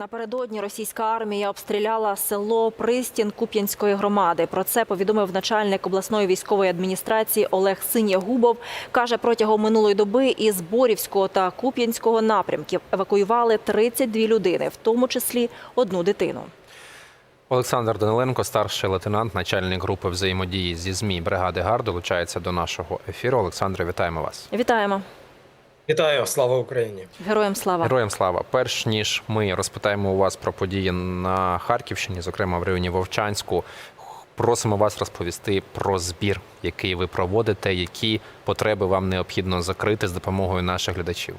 Напередодні російська армія обстріляла село Пристін Куп'янської громади. Про це повідомив начальник обласної військової адміністрації Олег Синєгубов. Каже, протягом минулої доби із Борівського та Куп'янського напрямків евакуювали 32 людини, в тому числі одну дитину. Олександр Даниленко, старший лейтенант, начальник групи взаємодії зі ЗМІ бригади ГАР, долучається до нашого ефіру. Олександре, вітаємо вас. Вітаємо Вітаю, слава Україні! героям слава. Героям слава. Перш ніж ми розпитаємо у вас про події на Харківщині, зокрема в районі Вовчанську. Просимо вас розповісти про збір, який ви проводите, які потреби вам необхідно закрити з допомогою наших глядачів.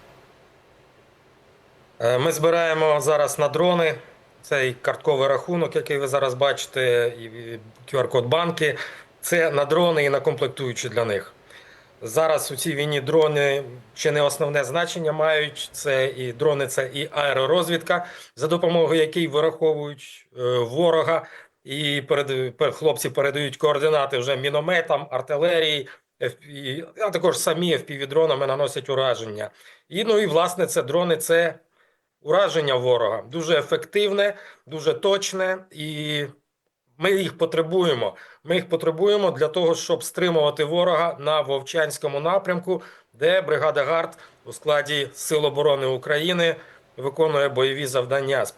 Е, Ми збираємо зараз на дрони цей картковий рахунок, який ви зараз бачите, і QR-код банки. Це на дрони і на комплектуючі для них. Зараз у цій війні дрони чи не основне значення мають. Це і дрони, це і аеророзвідка, за допомогою якої вираховують е, ворога, і перед, пер- хлопці передають координати вже мінометам, артилерії, а також самі FPV-дронами наносять ураження. І ну і власне це дрони, це ураження ворога дуже ефективне, дуже точне, і ми їх потребуємо. Ми їх потребуємо для того, щоб стримувати ворога на Вовчанському напрямку, де бригада ГАРД у складі Сил оборони України виконує бойові завдання з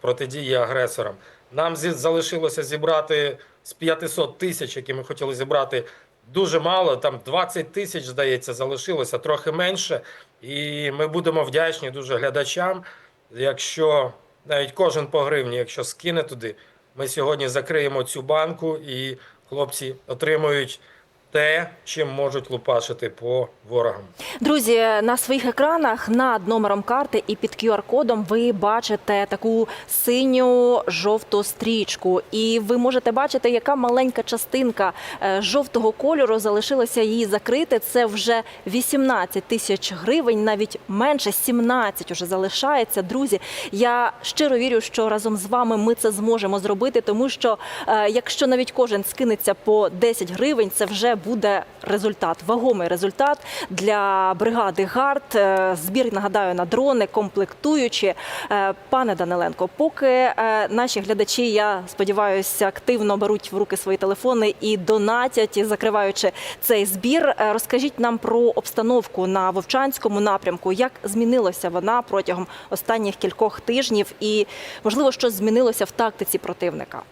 протидії агресорам. Нам залишилося зібрати з 500 тисяч, які ми хотіли зібрати. Дуже мало, там 20 тисяч, здається, залишилося трохи менше. І ми будемо вдячні дуже глядачам. Якщо навіть кожен по гривні, якщо скине туди, ми сьогодні закриємо цю банку, і хлопці отримують те, чим можуть лупашити по ворогам. Друзі, на своїх екранах над номером карти і під QR-кодом ви бачите таку синю жовту стрічку, і ви можете бачити, яка маленька частинка е, жовтого кольору залишилося її закрити. Це вже 18 тисяч гривень, навіть менше 17 уже залишається. Друзі, я щиро вірю, що разом з вами ми це зможемо зробити, тому що е, якщо навіть кожен скинеться по 10 гривень, це вже буде результат, вагомий результат для бригади ГАРД. Е, Збір нагадаю на дрони, комплектуючі. Е, Пане Даниленко, поки е, наші глядачі, я сподіваюся, активно беруть в руки свої телефони і донатять, закриваючи цей збір. Розкажіть нам про обстановку на Вовчанському напрямку. Як змінилася вона протягом останніх кількох тижнів, і можливо, що змінилося в тактиці противника?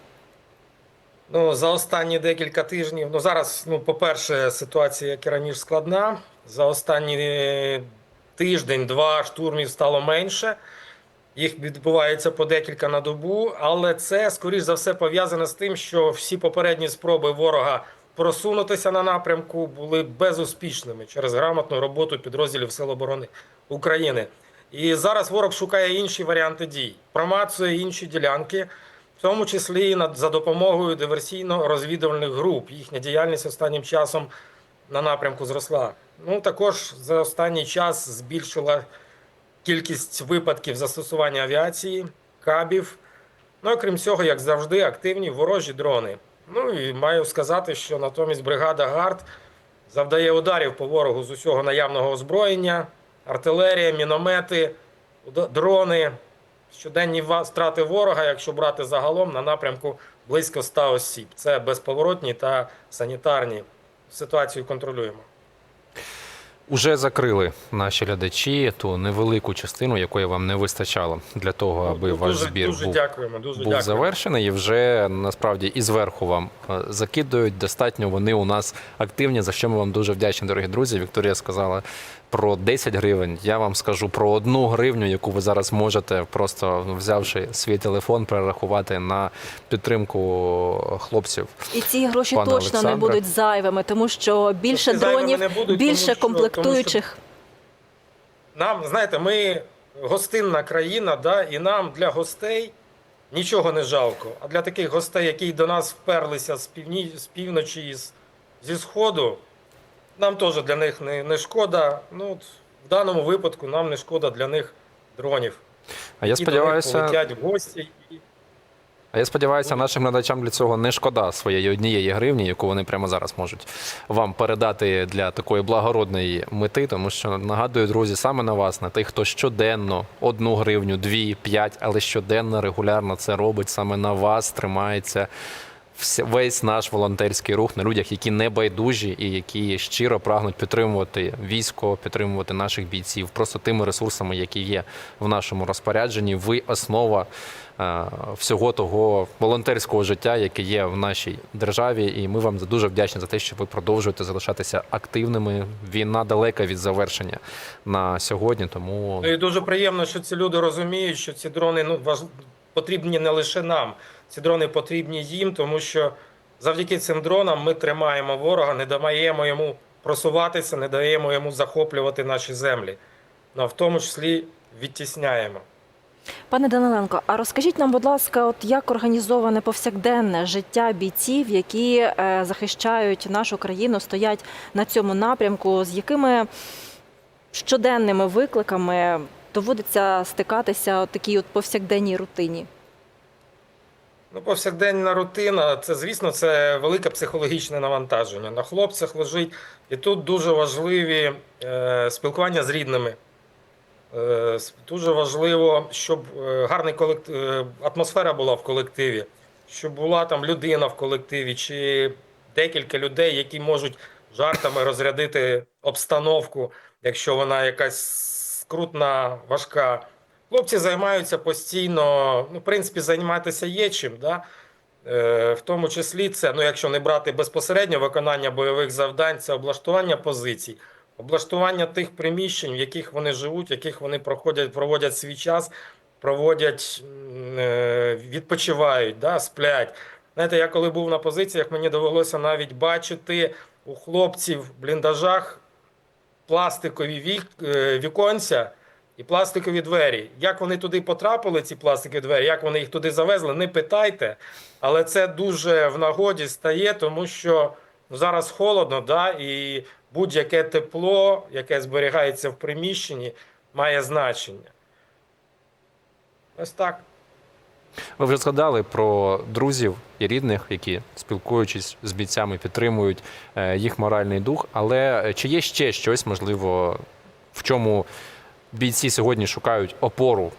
Ну, за останні декілька тижнів. Ну, зараз, ну, по-перше, ситуація, як і раніше, складна. За останні тиждень-два штурмів стало менше. Їх відбувається по декілька на добу, але це, скоріш за все, пов'язане з тим, що всі попередні спроби ворога просунутися на напрямку були безуспішними через грамотну роботу підрозділів Сил оборони України. І зараз ворог шукає інші варіанти дій, промацує інші ділянки, тому числі і за допомогою диверсійно-розвідувальних груп. Їхня діяльність останнім часом на напрямку зросла. Ну також за останній час збільшила кількість випадків застосування авіації, кабів. Ну, окрім цього, як завжди, активні ворожі дрони. Ну і маю сказати, що натомість бригада ГАРД завдає ударів по ворогу з усього наявного озброєння, артилерія, міномети, дрони. Щоденні страти ворога, якщо брати загалом, на напрямку близько 100 осіб. Це безповоротні та санітарні. Ситуацію контролюємо. Уже закрили наші глядачі ту невелику частину, якої вам не вистачало для того, аби Ну, ваш збір дуже був дякуємо. Дуже був дякуємо. завершений і вже насправді і зверху вам е, закидують. Достатньо вони у нас активні, за що ми вам дуже вдячні, дорогі друзі. Вікторія сказала про 10 гривень. Я вам скажу про одну гривню, яку ви зараз можете, просто ну, взявши свій телефон, перерахувати на підтримку хлопців. І ці гроші точно не будуть зайвими, тому що більше дронів, не будуть, тому. Нам, знаєте, ми гостинна країна, да, і нам для гостей нічого не жалко. А для таких гостей, які до нас вперлися з, півні... з півночі і з... зі сходу, нам теж для них не, не шкода. Ну, от в даному випадку нам не шкода для них дронів. А я які до них сподіваюся, полетять в гості. І... А я сподіваюся, нашим глядачам для цього не шкода своєї однієї гривні, яку вони прямо зараз можуть вам передати для такої благородної мети, тому що нагадую, друзі, саме на вас, на тих, хто щоденно одну гривню, дві, п'ять, але щоденно регулярно це робить, саме на вас тримається. Весь наш волонтерський рух на людях, які не байдужі і які щиро прагнуть підтримувати військо, підтримувати наших бійців, просто тими ресурсами, які є в нашому розпорядженні. Ви основа е, всього того волонтерського життя, яке є в нашій державі. І ми вам дуже вдячні за те, що ви продовжуєте залишатися активними. Війна далека від завершення на сьогодні. Тому Ну і дуже приємно, що ці люди розуміють, що ці дрони ну, важ... потрібні не лише нам. Ці дрони потрібні їм, тому що завдяки цим дронам ми тримаємо ворога, не даємо йому просуватися, не даємо йому захоплювати наші землі. Ну, а в тому числі відтісняємо. Пане Даниленко, а розкажіть нам, будь ласка, от як організоване повсякденне життя бійців, які е, захищають нашу країну, стоять на цьому напрямку, з якими щоденними викликами доводиться стикатися от такій от повсякденній рутині? Ну, повсякденна рутина, це, звісно, це велике психологічне навантаження. На хлопцях лежить. І тут дуже важливі е, спілкування з рідними. Е, дуже важливо, щоб е, гарний колектив, е, атмосфера була в колективі, щоб була там людина в колективі, чи декілька людей, які можуть жартами розрядити обстановку, якщо вона якась скрутна, важка. Хлопці займаються постійно, ну, в принципі, займатися є чим, да? Е, в тому числі це, ну, якщо не брати безпосередньо виконання бойових завдань, це облаштування позицій, облаштування тих приміщень, в яких вони живуть, в яких вони проходять, проводять свій час, проводять, е, відпочивають, да? сплять. Знаєте, я коли був на позиціях, мені довелося навіть бачити у хлопців в бліндажах пластикові вік, е, віконця і пластикові двері. Як вони туди потрапили, ці пластикові двері, як вони їх туди завезли, не питайте. Але це дуже в нагоді стає, тому що зараз холодно, да, і будь-яке тепло, яке зберігається в приміщенні, має значення. Ось так. Ви вже згадали про друзів і рідних, які спілкуючись з бійцями, підтримують е, їх моральний дух. Але е, чи є ще щось можливо, в чому бійці сьогодні шукають опору,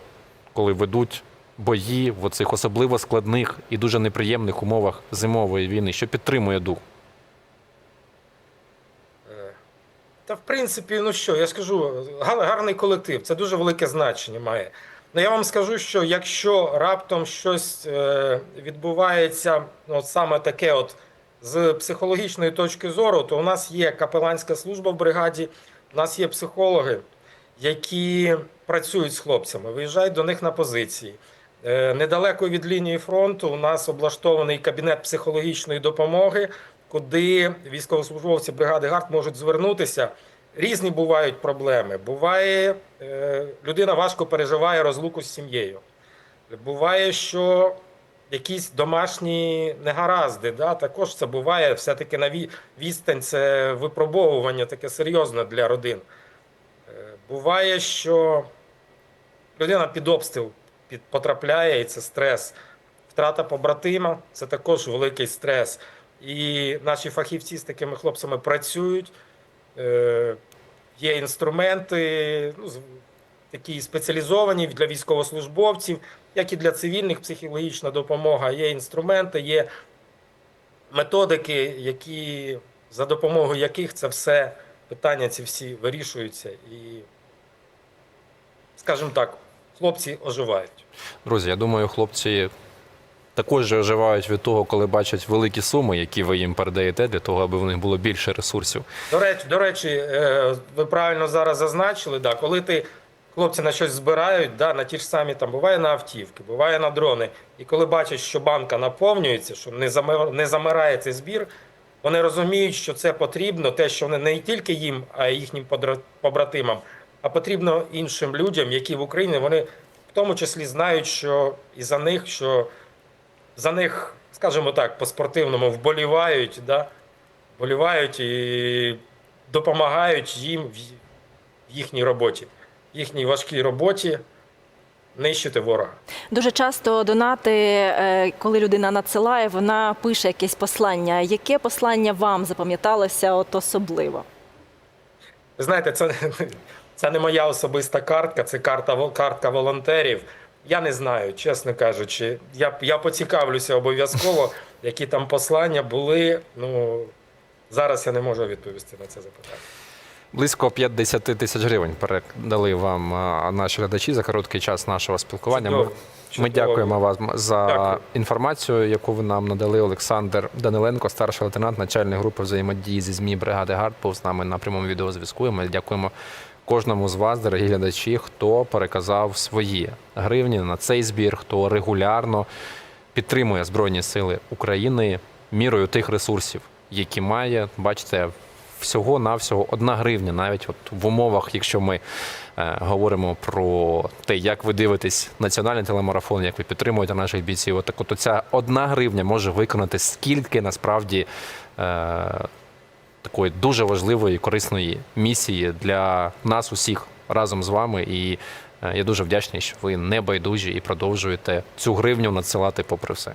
коли ведуть бої в оцих особливо складних і дуже неприємних умовах зимової війни, що підтримує дух? Е, Та в принципі, ну що, я скажу, гарний колектив, це дуже велике значення має. Ну я вам скажу, що якщо раптом щось е, відбувається, ну, от саме таке, от з психологічної точки зору, то у нас є капеланська служба в бригаді, у нас є психологи, які працюють з хлопцями, виїжджають до них на позиції. Е, Недалеко від лінії фронту у нас облаштований кабінет психологічної допомоги, куди військовослужбовці бригади ГАРД можуть звернутися. Різні бувають проблеми. Буває, е, людина важко переживає розлуку з сім'єю. Буває, що якісь домашні негаразди. Да? Також це буває все-таки на відстань, це випробовування таке серйозне для родин. Е, Буває, що людина під обстріл потрапляє, і це стрес. Втрата побратима це також великий стрес. І наші фахівці з такими хлопцями працюють. Е, є інструменти, ну, такі спеціалізовані для військовослужбовців, як і для цивільних психологічна допомога. Є інструменти, є методики, які, за допомогою яких це все питання ці всі вирішуються. І, скажімо так, хлопці оживають. Друзі, я думаю, хлопці також же оживають від того, коли бачать великі суми, які ви їм передаєте, для того, аби в них було більше ресурсів. До речі, до речі, е, ви правильно зараз зазначили, да, коли ти хлопці на щось збирають, да, на ті ж самі там буває на автівки, буває на дрони. І коли бачать, що банка наповнюється, що не замир- не замирає цей збір, вони розуміють, що це потрібно, те, що вони не тільки їм, а й їхнім побратимам, а потрібно іншим людям, які в Україні вони в тому числі знають, що і за них, що за них, скажімо так, по-спортивному вболівають, да, вболівають і допомагають їм в їхній роботі, в їхній важкій роботі. нищити ворога. Дуже часто донати, е, коли людина надсилає, вона пише якесь послання. Яке послання вам запам'яталося от особливо? Ви знаєте, це, це не моя особиста картка, це карта, картка волонтерів. Я не знаю, чесно кажучи. Я, я поцікавлюся обов'язково, які там послання були. Ну, зараз я не можу відповісти на це запитання. Близько 50 тисяч гривень передали вам наші глядачі за короткий час нашого спілкування. Ми, Чудово, ми чудово. дякуємо вам за Дякую. інформацію, яку ви нам надали. Олександр Даниленко, старший лейтенант начальник групи взаємодії зі ЗМІ бригади ГАРД, був з нами на прямому відеозв'язку. Ми дякуємо кожному з вас, дорогі глядачі, хто переказав свої гривні на цей збір, хто регулярно підтримує Збройні Сили України мірою тих ресурсів, які має. Бачите, всього навсього одна гривня, навіть от в умовах, якщо ми е, говоримо про те, як ви дивитесь національний телемарафон, як ви підтримуєте наших бійців, от так от ця одна гривня може виконати скільки насправді. Е, Такої дуже важливої корисної місії для нас усіх разом з вами. І е, я дуже вдячний, що ви не байдужі і продовжуєте цю гривню надсилати попри все.